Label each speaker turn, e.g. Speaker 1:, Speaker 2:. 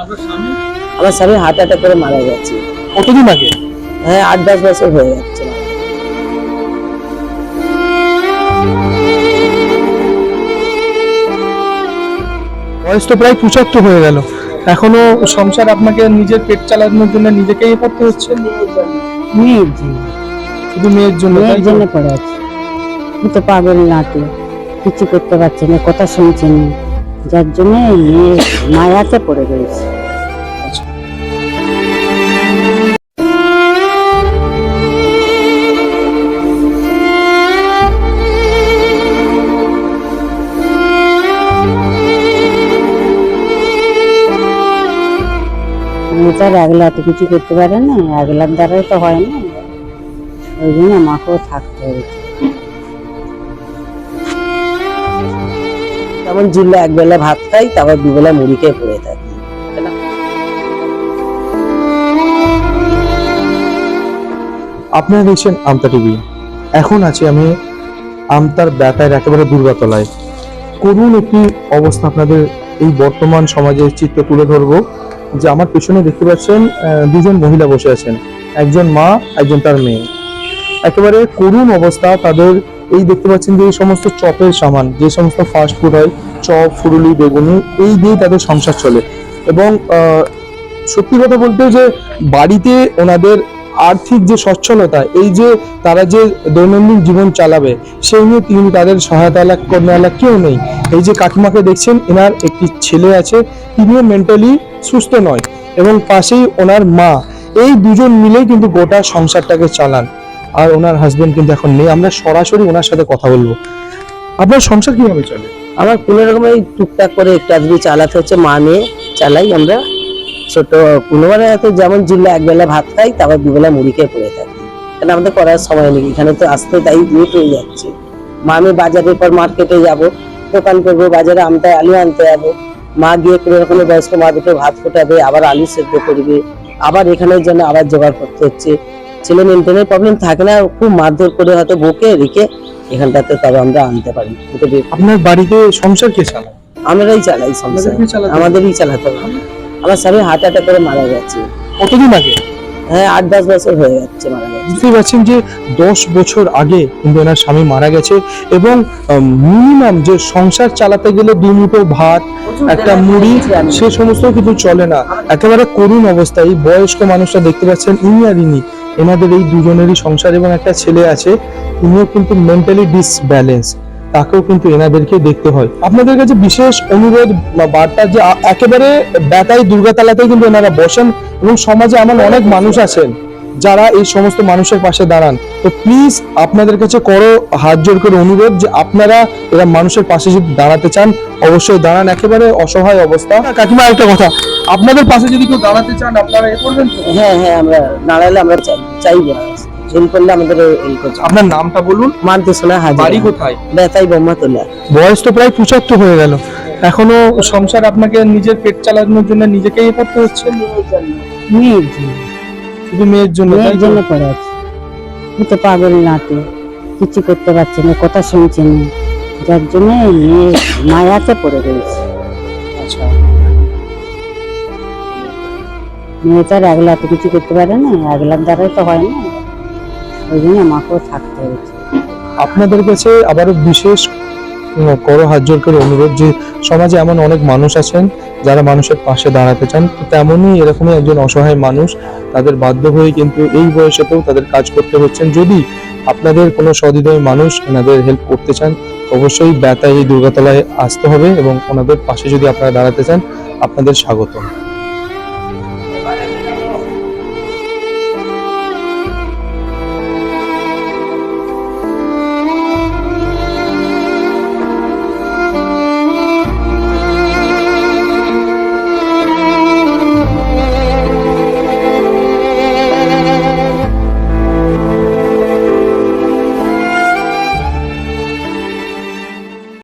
Speaker 1: আমার স্বামী heart attack করে মারা গেছে।
Speaker 2: কতদিন আগে?
Speaker 1: হ্যাঁ আট দশ বছর হয়ে যাচ্ছে।
Speaker 2: বয়স তো প্রায় পঁচাত্তর হয়ে গেল। এখনও সংসার আপনাকে নিজের পেট চালানোর জন্য নিজেকেই পড়তে হচ্ছে?
Speaker 1: মেয়ের জন্য।
Speaker 2: শুধু মেয়ের জন্য
Speaker 1: মেয়ের জন্য পড়ে আছে আমি তো পাগল নাটে কিছু করতে পারছে না কথা শুনছে না। যার জন্য মেয়ে মায়াতে পড়ে রয়েছে। মেয়ে তো আর একলা তো কিছু করতে পারে না একলার দ্বারাই তো হয় না। ওই জন্য আমাকেও থাকতে হয়েছে যেমন জিল্লা একবেলা ভাত খাই, তারপর দুবেলা মুড়ি খেয়ে পড়ে থাকি।
Speaker 2: আপনারা দেখছেন আমতা টিভি। এখন আছি আমি আমতার ব্যাটার একেবারে দুর্গাতলায়। করুন একটি অবস্থা আপনাদের এই বর্তমান সমাজের চিত্র তুলে ধরবো। যে আমার পেছনে দেখতে পাচ্ছেন দুজন মহিলা বসে আছেন। একজন মা, একজন তার মেয়ে। একেবারে করুণ অবস্থা তাদের। এই দেখতে পাচ্ছেন যে এই সমস্ত চপের সামান, যে সমস্ত ফাস্ট ফুড হয়, চপ, ফুরুলি, বেগুনি, এই দিয়ে তাদের সংসার চলে। এবং সত্যি কথা বলতে যে বাড়িতে ওনাদের আর্থিক যে সচ্ছলতা, এই যে তারা যে দৈনন্দিন জীবন চালাবে, সেই নিয়ে তিনি তাদের সহায়তা লাভ কর্মওয়ালা কেউ নেই। এই যে কাকিমাকে দেখছেন, এনার একটি ছেলে আছে, তিনিও মেন্টালি সুস্থ নয় এবং পাশেই ওনার মা। এই দুজন মিলেই কিন্তু গোটা সংসারটাকে চালান। আর ওনার হাজবেন্ড কিন্তু এখন নেই। আমরা সরাসরি ওনার সাথে কথা বলব। আপনার সংসার কীভাবে চলে?
Speaker 1: আমার কোনো রকম এই টুকটাক করে একটু আধটু চালাতে হচ্ছে মা মেয়ে চালাই আমরা। ছোট কোনোবারে হয়তো যেমন জিল্লা একবেলা ভাত খাই, তারপর দুবেলা মুড়ি খেয়ে পড়ে থাকি। কারণ আমাদের করার সময় নেই। এখানে তো আসতে তাই লেট হয়ে যাচ্ছে। মা আমি বাজারের পর মার্কেটে যাব, দোকান করব, বাজারে আমটা আলু আনতে যাব। মা গিয়ে কোনো রকমের বয়স্ক মা দুটো ভাত ফোটাবে আবার আলু সেদ্ধ করবে আবার এখানে যেন আবার জোগাড় করতে হচ্ছে। ছেলে মেনটেনের প্রবলেম থাকে না খুব মারধর করে হয়তো বকে রেখে এখানটাতে তবে আমরা আনতে পারি।
Speaker 2: আপনার বাড়িতে সংসার কে চালায়?
Speaker 1: আমরাই চালাই সংসার। আমাদেরই চালাতে হবে আমার স্বামী হার্ট অ্যাটাক করে মারা গেছে।
Speaker 2: কতদিন আগে?
Speaker 1: হ্যাঁ আট দশ বছর হয়ে যাচ্ছে মারা গেছে।
Speaker 2: বুঝতেই পারছেন যে দশ বছর আগে কিন্তু এনার স্বামী মারা গেছে এবং মিনিমাম যে সংসার চালাতে গেলে দু মুঠো ভাত একটা মুড়ি সে সমস্ত কিছু চলে না। একেবারে করুণ অবস্থা এই বয়স্ক মানুষটা দেখতে পাচ্ছেন ইনি আর ইনি। এনাদের এই দুজনেরই সংসার এবং একটা ছেলে আছে। ইনিও কিন্তু মেন্টালি ডিসব্যালেন্স তাকেও কিন্তু এনাদেরকে দেখতে হয়। আপনাদের কাছে বিশেষ অনুরোধ বার্তা যে একেবারে বেতাই দুর্গাতলাতেই কিন্তু এনারা বসেন এবং সমাজে এমন অনেক মানুষ আছেন যারা এই সমস্ত মানুষের পাশে দাঁড়ান। তো প্লিজ আপনাদের কাছে করো হাত জোর করে অনুরোধ যে, আপনারা এরা মানুষের পাশে যদি দাঁড়াতে চান, অবশ্যই দাঁড়ান। একেবারে অসহায় অবস্থা। কাকিমা একটা কথা। আপনাদের পাশে যদি কেউ দাঁড়াতে চান, আপনারা এ করবেন
Speaker 1: হ্যাঁ হ্যাঁ আমরা দাঁড়ালে আমরা চাই- চাইব। হেল করলে আমাদের
Speaker 2: আপনার নামটা বলুন।
Speaker 1: হাজার।
Speaker 2: বাড়ি কোথায়?
Speaker 1: বেতাই বোম্মা তোলা
Speaker 2: বয়স তো প্রায় পঁচাত্তর হয়ে গেল। এখনও সংসার আপনাকে নিজের পেট চালানোর জন্য নিজেকেই পড়তে হচ্ছে?
Speaker 1: মেয়ের জন্য।
Speaker 2: শুধু মেয়ের জন্য
Speaker 1: মেয়ের জন্য আছে। তো পাগল নাটে কিছু করতে পারছে না কথা শুনছে না। যার জন্য মেয়ে মায়াতে পড়ে রয়েছে।
Speaker 2: আচ্ছা।
Speaker 1: তো একলা তো কিছু করতে পারে না। একলার দ্বারাই তো হয় না। ওই জন্য আমাকেও থাকতে হয়েছে।
Speaker 2: আপনাদের কাছে আবারও বিশেষ করো হাত জোর করে অনুরোধ যে সমাজে এমন অনেক মানুষ আছেন, যারা মানুষের পাশে দাঁড়াতে চান। তেমনই এরকমই একজন অসহায় মানুষ, তাদের বাধ্য হয়ে কিন্তু এই বয়সেতেও তাদের কাজ করতে হচ্ছেন। যদি আপনাদের কোনো সহৃদয় মানুষ এনাদের হেল্প করতে চান, অবশ্যই ব্যথায় এই দুর্গাতলায় আসতে হবে এবং ওনাদের পাশে যদি আপনারা দাঁড়াতে চান, আপনাদের স্বাগত